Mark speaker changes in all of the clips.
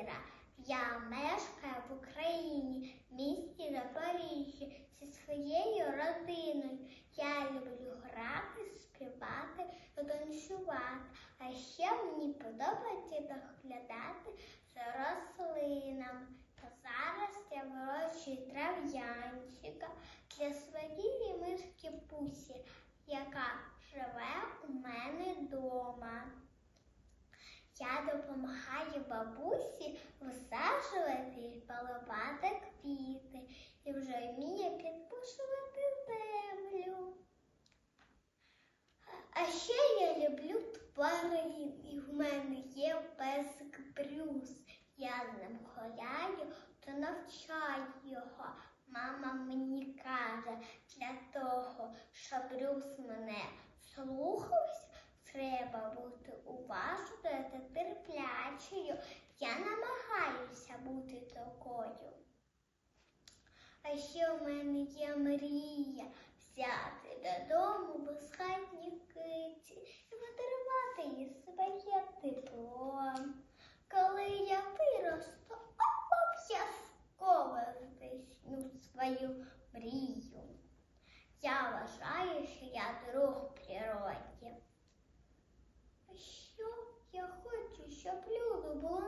Speaker 1: Іра. Я мешкаю в Україні, в місті Запоріжжя зі своєю родиною. Я люблю грати, співати танцювати. А ще мені подобається доглядати за рослинами. Та зараз я вирощую трав'янчика для своєї мишки Пусі, яка живе у мене вдома. Я допомагаю бабусі висаджувати і поливати квіти і вже вмію підпушувати землю. А ще я люблю тварин, і в мене є песик Брюс. Я з ним гуляю та навчаю його. Мама мені каже, для того, щоб Брюс мене слухався, треба бути уважною та терплячою. Я бути такою. А ще в мене є мрія взяти додому безхатні киті і подарувати їй своє тепло. Коли я виросту, обов'язково здійсню свою мрію. Я вважаю, що я друг природі. А що я хочу, щоб люди були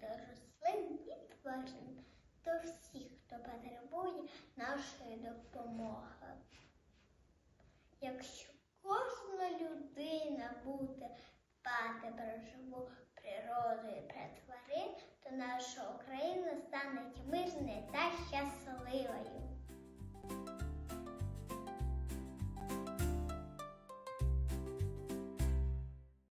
Speaker 1: до рослин і тварин, до всіх, хто потребує нашої допомоги. Якщо кожна людина буде дбати про живу природу і про тварин, то наша Україна стане мирною та щасливою.